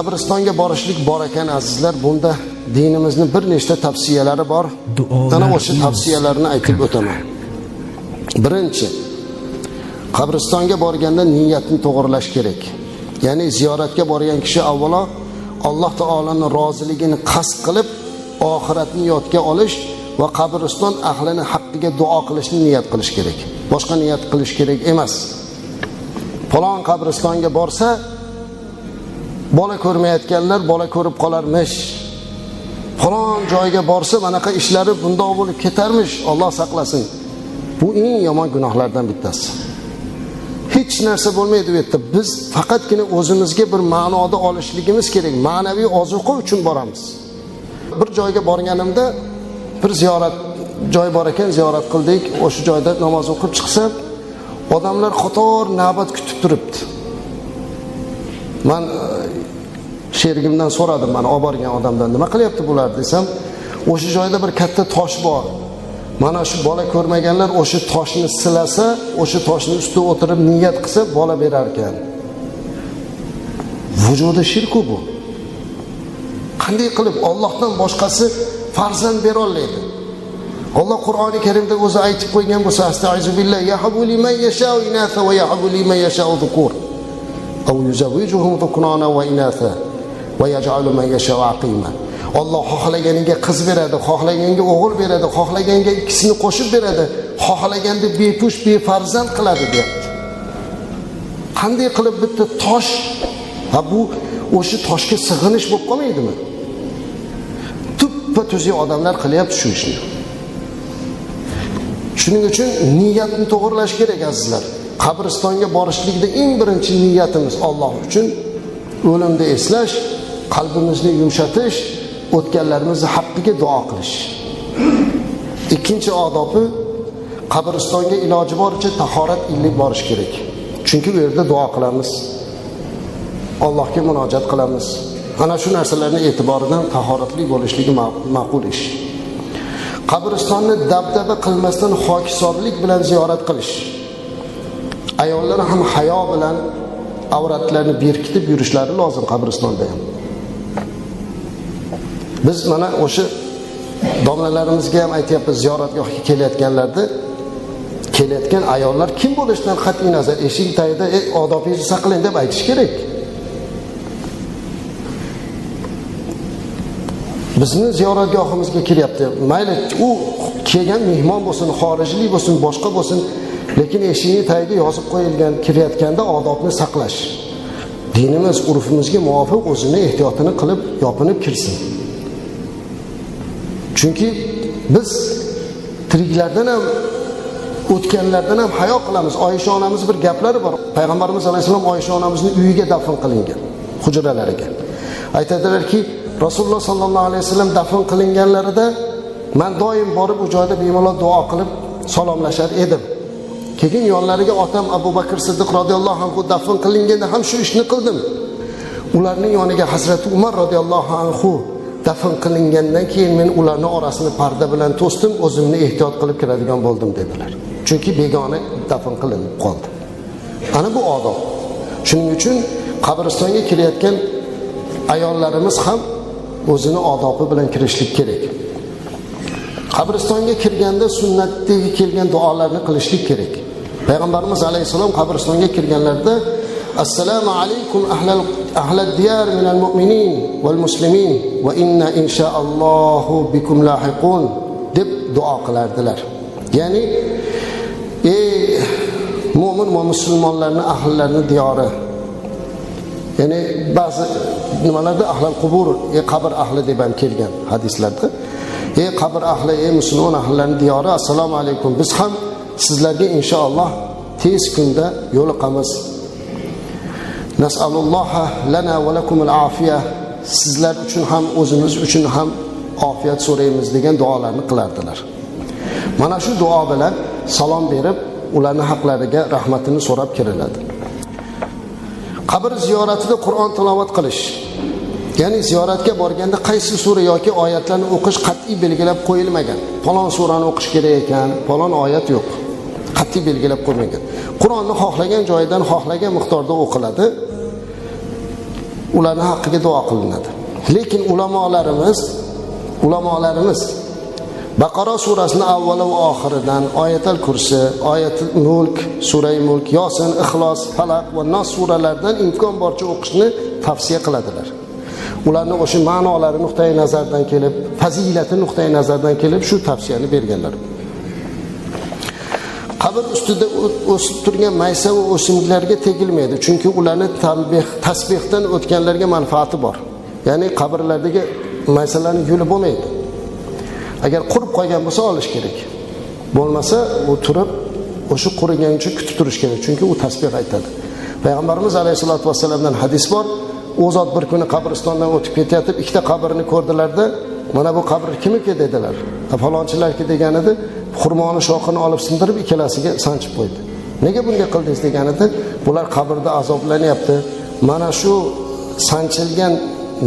qabristonga borishlik bor ekan azizlar. Bunda dinimizni bir nechta tavsiyalari bor. Duolar ana o'sha tavsiyalarni aytib o'taman. Birinchi qabristonga borganda niyatni to'g'irlash kerak. Ya'ni ziyoratga borgan kishi avvalo alloh taoloni roziligini qasd qilib oxiratni yodga olish va qabriston ahlini haqqiga duo qilishni niyat qilish kerak. Boshqa niyat qilish kerak emas. Falon qabristonga borsa bola ko'rmayotganlar bola ko'rib qolarmish. Falon joyga borsa manaqa ishlari bundoq bo'lib ketarmish. Olloh saqlasin. Bu eng yomon gunohlardan bittasi. Hech narsa bo'lmaydi bu yerda. Biz faqatgina o'zimizga bir ma'noda olishligimiz kerak. Ma'naviy ozuqa uchun boramiz. Bir joyga borganimda bir ziyorat joy bor ekan ziyorat qildik. O'sha joyda namoz o'qib chiqsam odamlar qator navbat kutib turibdi. Man e, sherigimdan so'radim mana olib borgan odamdan nima qilyapti bular desam o'sha joyda bir katta tosh bor. Mana shu bola ko'rmaganlar o'sha toshni silasa o'sha toshni ustida o'tirib niyat qilsa bola berar ekan. Vujudi shirku bu. Qanday qilib? Ollohdan boshqasi farzand berolmaydi alloh qur'oni karimda o'zi aytib qo'ygan bo'lsa astaizu billah yahabu liman yashau inatha va yahabu liman yashau dhukur. Au yuzawijuhum dhuknona va inatha va yaj'alu man yashau aqima. Olloh xohlaganiga qiz beradi xohlaganga o'g'il beradi xohlaganga ikkisini qo'shib beradi. Xohlaganni bepush befarzand qiladi deyapti. Qanday qilib bitta tosh? Ha bu o'sha toshga sig'inish bo'lib qolmaydimi? Tuppa tuzuk odamlar qilyapti shu ishni. Shuning uchun niyatni to'g'irlash kerak azizlar. Qabristonga borishlikda eng birinchi niyatimiz Alloh uchun o'limni eslash, qalbimizni yumshatish, o'tganlarimizni haqqiga duo qilish. Ikkinchi odobi qabristonga iloji boricha tahorat ilib borish kerak. Chunki u yerda duo qilamiz. Allohga munojat qilamiz. Ana shu narsalarni e'tiboridan tahoratli bo'lishligi ma'qul ish. Qabristonni dabdaba qilmasdan hokisorlik bilan ziyorat qilish. Ayollar ham hayo bilan avratlarini berkitib yurishlari lozim qabristonda ham. Biz mana o'sha domlalarimizga ham aytyapmiz ziyoratgohga kelayotganlarda kelayotgan ayollar kim bo'lishidan qat'iy nazar eshik tagida ey odobingizni saqlang deb aytish kerak. Bizni ziyoratgohimizga kelyapti. Mayli u kelgan mehmon bo'lsin xorijlik bo'lsin boshqa bo'lsin lekin eshikni tagiga yozib qo'yilgan kirayotganda odobni saqlash. Dinimiz urfimizga muvofiq o'zini ehtiyotini qilib yopinib kirsin. Chunki biz tiriklardan ham o'tganlardan ham hayo qilamiz. Oysha onamiz bir gaplari bor. Payg'ambarimiz alayhissalom oysha onamizni uyiga dafn qilingan hujralariga aytadilarki rasululloh sollallohu alayhi vasallam dafn qilinganlarida man doim borib u joyda bemalol duo qilib salomlashar edim. Keyin yonlariga otam abu bakr siddiq roziyallohu anhu dafn qilinganda ham shu ishni qildim. Ularning yoniga hazrati umar roziyallohu anhu dafn qilingandan keyin men ularni orasini parda bilan to'sdim o'zimni ehtiyot qilib kiradigan bo'ldim dedilar. Chunki begona dafn qilinib qoldi. Ana bu odob. Shuning uchun qabristonga kirayotgan ayollarimiz ham o'zini odobi bilan kirishlik kerak. Qabristonga kirganda sunnatdagi kelgan duolarni qilishlik kerak. Payg'ambarimiz alayhissalom qabristonga kirganlarida assalomu alaykum ahlal ahlad diyar minal mu'minin val muslimin va inna inshaallohu bikum lahiqun deb duo qilardilar. Ya'ni ey mo'min va musulmonlarni ahllarini diyori ya'ni ba'zi nimalarda ahlal qubur ey qabr ahli deb ham kelgan hadislarda ey qabr ahli ey musulmon ahllarini diyori assalomu alaykum biz ham sizlarga inshaalloh tez kunda yo'liqamiz nasalulloha lana va lakumul afiya sizlar uchun ham o'zimiz uchun ham ofiyat so'raymiz degan duolarni qilardilar. Mana shu duo bilan salom berib ularni haqlariga rahmatini so'rab kiriladi qabr ziyoratida qur'on tilovat qilish. Ya'ni ziyoratga borganda qaysi sura yoki oyatlarni o'qish qat'iy belgilab qo'yilmagan. Falon surani o'qish kerak ekan falon oyat yo'q. Qat'iy belgilab qo'ymagan qur'onni xohlagan joyidan xohlagan miqdorda o'qiladi. Ularni haqqiga duo qilinadi. Lekin ulamolarimiz ulamolarimiz baqaro surasini avvalo va oxiridan oyatal kursi oyati mulk surai mulk yosin ixlos falaq va nos suralaridan imkon boricha o'qishni tavsiya qiladilar. Ularni o'sha ma'nolari nuqtai nazaridan kelib fazilati nuqtai nazaridan kelib shu tavsiyani berganlar. Qabr ustida o'sib turgan maysa va o'simliklarga tegilmaydi chunki ularni tanbeh tasbehdan o'tganlarga manfaati bor. Ya'ni qabrlardagi maysalarni yulib bo'lmaydi agar qurib qolgan bo'lsa olish kerak. Bo'lmasa u turib o'sha quriguncha kutib turish kerak chunki u tasbeh aytadi. Payg'ambarimiz alayhissalotu vassalamdan hadis bor. U zot bir kuni qabristondan o'tib ketayotib ikkita qabrni ko'rdilarda mana bu qabr kimniki dedilar. Falonchilarki degan edi. Xurmoni shoxini olib sindirib ikkalasiga sanchib qo'ydi. Nega bunday qildingiz? deganida bular qabrda azoblanyapti. Mana shu sanchilgan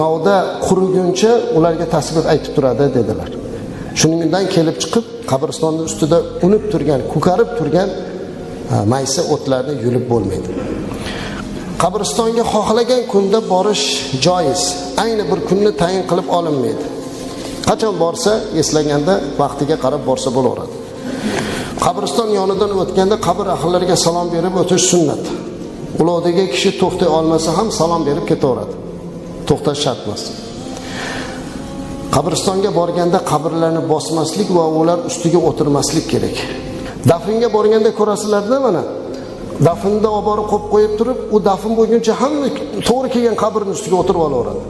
novda quriguncha ularga tasbeh aytib turadi dedilar. Shundan kelib chiqib qabristonni ustida unib turgan ko'karib turgan maysa o'tlarni yulib bo'lmaydi. Qabristonga xohlagan kunda borish joiz. Ayni bir kunni tayin qilib olinmaydi. Qachon borsa eslaganda vaqtiga qarab borsa bo'laveradi. Qabriston yonidan o'tganda qabr ahllariga salom berib o'tish sunnat. Ulovdagi kishi to'xtay olmasa ham salom berib ketaveradi. To'xtash shart emas. Qabristonga borganda qabrlarni bosmaslik va ular ustiga o'tirmaslik kerak. Dafnga borganda ko'rasizlarda mana. Dafnda olib borib qo'yib qo'yib turib u dafn bo'lguncha hamma to'g'ri kelgan qabrni ustiga o'tirib olaveradi.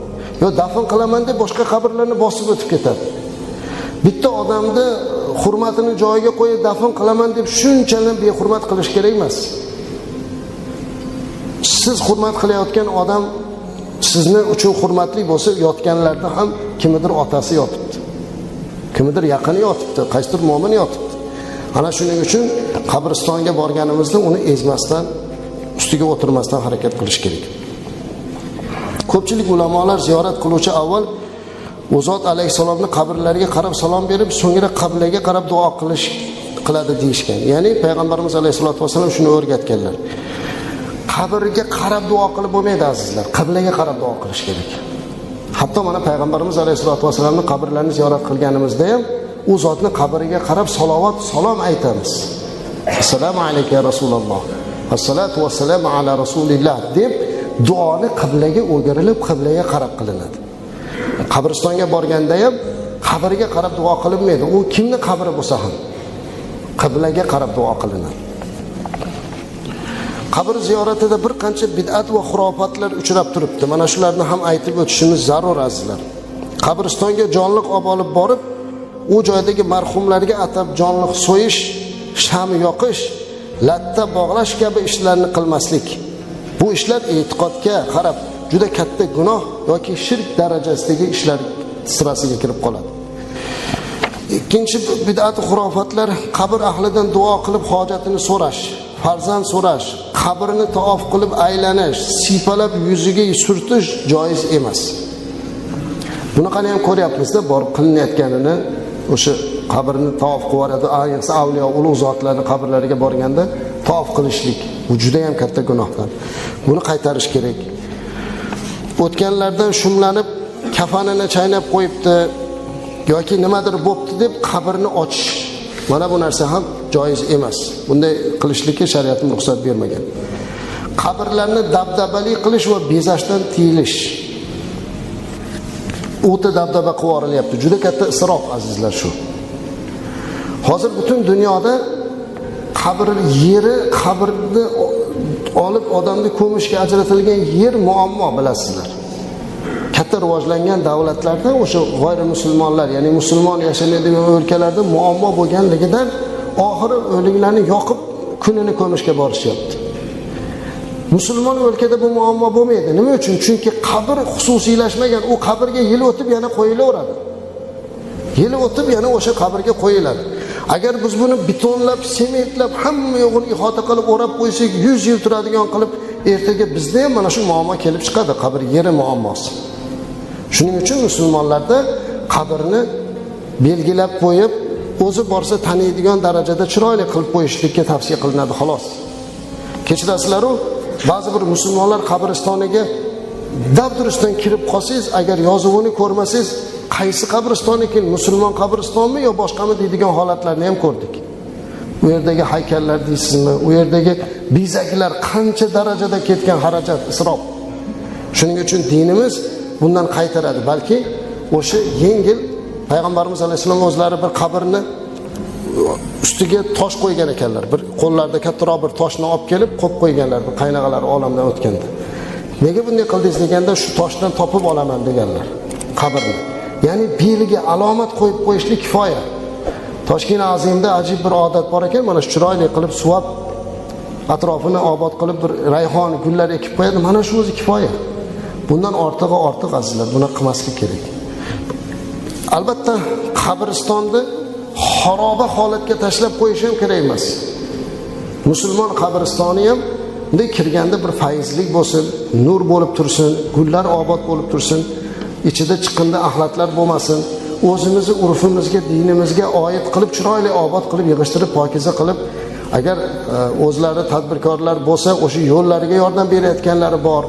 Yo dafn qilaman deb boshqa qabrlarni bosib o'tib ketadi. Bitta odamni hurmatini joyiga qo'yib dafn qilaman deb shunchalar behurmat qilish kerak emas. Siz hurmat qilayotgan odam sizni uchun hurmatli bo'lsa yotganlarda ham kimnidir otasi yotibdi. Kimnidir yaqini yotibdi. Qaysidir mo'min yotibdi. Ana shuning uchun qabristonga borganimizda uni ezmasdan ustiga o'tirmasdan harakat qilish kerak. Ko'pchilik ulamolar ziyorat qiluvchi avval u zot alayhissalomni qabrlariga qarab salom berib so'ngra qablaga qarab duo qilish qiladi deyishgan. Ya'ni payg'ambarimiz alayhissalotu vassalom shuni o'rgatganlar. Qabrga qarab duo qilib bo'lmaydi azizlar. Qiblaga qarab duo qilish kerak. Hatto mana payg'ambarimiz alayhissalotu vassalamni qabrlarini ziyorat qilganimizda ham u zotni qabriga qarab salovat salom aytamiz. Assalomu alayka ya rasululloh. Assalotu vassalamu ala rasulilloh deb duoni qiblaga o'girilib qiblaga qarab qilinadi. Qabristonga borganda ham qabrga qarab duo qilinmaydi u kimni qabri bo'lsa ham qiblaga qarab duo qilinadi. Qabr ziyoratida bir qancha bid'at va xurofotlar uchrab turibdi. Mana shularni ham aytib o'tishimiz zarur azizlar. Qabristonga jonliq olib olib borib u joydagi marhumlarga atab jonliq so'yish sham yoqish latta bog'lash kabi ishlarni qilmaslik. Bu ishlar e'tiqodga qarab juda katta gunoh yoki shirk darajasidagi ishlar sirasiga kirib qoladi. Ikkinchi bid'at xurofatlar qabr ahlidan duo qilib hojatini so'rash farzand so'rash qabrni taof qilib aylanish siypalab yuziga surtish joiz emas. Bunaqani ham ko'ryapmizda borib qilinayotganini o'sha qabrni taof qilib yuboradi. Ayniqsa avliyo ulug' zotlarni qabrlariga borganda taof qilishlik bu judayam katta gunohlar buni qaytarish kerak. O'tganlardan shumlanib kafanini chaynab qo'yibdi. Yoki nimadir bo'pti deb qabrni ochish. Mana bu narsa ham joiz emas. Bunday qilishlikka shariatimiz ruxsat bermagan. Qabrlarni dabdabali qilish va bezashdan tiyilish. O'ta dabdaba qilib yuborilyapti juda katta isrof azizlar shu. Hozir butun dunyoda qabr yeri qabrni olib odamni ko'mishga ajratilgan yer muammo bilasizlar. Katta rivojlangan davlatlarda o'sha g'oyrimusulmonlar ya'ni musulmon yashamaydigan o'lkalarda muammo bo'lganligidan oxiri o'liklarni yoqib kunini ko'mishga borishyapti. Musulmon o'lkada bu muammo bo'lmaydi. Nima uchun? Chunki qabr xususiylashmagan. U qabrga yil o'tib yana qo'yilaveradi. Yil o'tib yana o'sha qabrga qo'yiladi. Agar biz buni betonlab sementlab hamma yog'ini ihota qilib o'rab qo'ysak yuz yil turadigan qilib ertaga bizda ham mana shu muammo kelib chiqadi. Qabr yeri muammosi. Shuning uchun musulmonlarda qabrni belgilab qo'yib o'zi borsa taniydigan darajada chiroyli qilib qo'yishlikka tavsiya qilinadi xolos. Kechirasizlaru ba'zi bir musulmonlar qabristoniga dabdurustdan kirib qolsangiz agar yozuvini ko'rmasangiz qaysi qabriston ekan musulmon qabristonmi yo boshqami deydigan holatlarni ham ko'rdik. U yerdagi haykallar deysizmi? U yerdagi bezaklar qancha darajada ketgan xarajat isrof. Shuning uchun dinimiz bundan qaytaradi balki o'sha yengil payg'ambarimiz alayhissalom o'zlari bir qabrni ustiga tosh qo'ygan ekanlar. Bir qo'llarida kattaroq bir toshni olib kelib qo'yib qo'yganlar bir qaynog'alar olamdan o'tganda. Nega bunday qildingiz deganda shu toshdan topib olaman deganlar qabrni. Ya'ni belgi alomat qo'yib qo'yishlik kifoya. Toshkent azimda ajib bir odat bor ekan mana shu chiroyli qilib suvab atrofini obod qilib bir rayhon gullar ekib qo'yadi. Mana shu o'zi kifoya. Bundan ortig'i ortiq azizlar buni qilmaslik kerak. Albatta qabristonni xaroba holatga tashlab qo'yish ham kerak emas. Musulmon qabristoni ham bunday kirganda bir fayzlik bo'lsin nur bo'lib tursin gullar obod bo'lib tursin ichida chiqindi axlatlar bo'lmasin o'zimizni urfimizga dinimizga oid qilib chiroyli obod qilib yig'ishtirib pokiza qilib agar e, o'zlari tadbirkorlar bo'lsa o'sha yo'llariga yordam berayotganlari bor.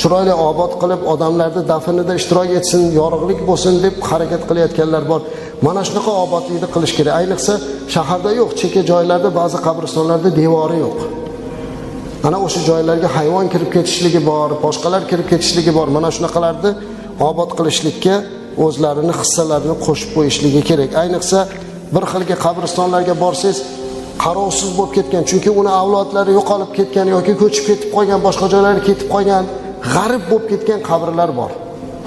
Chiroyli obod qilib odamlarni dafnida ishtirok etsin yorug'lik bo'lsin deb harakat qilayotganlar bor. Mana shunaqa obodlikni qilish kerak. Ayniqsa shaharda yo'q chekka joylarda ba'zi qabristonlarda devori yo'q. Ana o'sha joylarga hayvon kirib ketishligi bor boshqalar kirib ketishligi bor. Mana shunaqalarni obod qilishlikka o'zlarini hissalarini qo'shib qo'yishligi kerak. Ayniqsa bir xilgi qabristonlarga borsangiz qarovsiz bo'lib ketgan chunki uni avlodlari yo'qolib ketgan yoki ko'chib ketib qolgan boshqa joylarga ketib qolgan. G'arib bo'lib ketgan qabrlar bor.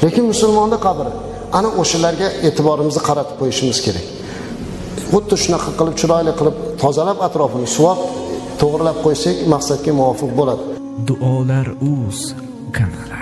Lekin musulmonni qabri ana o'shalarga e'tiborimizni qaratib qo'yishimiz kerak. Xuddi shunaqa qilib chiroyli qilib tozalab atrofini suvab to'g'irlab qo'ysak maqsadga muvofiq bo'ladi. Duolar uz kanali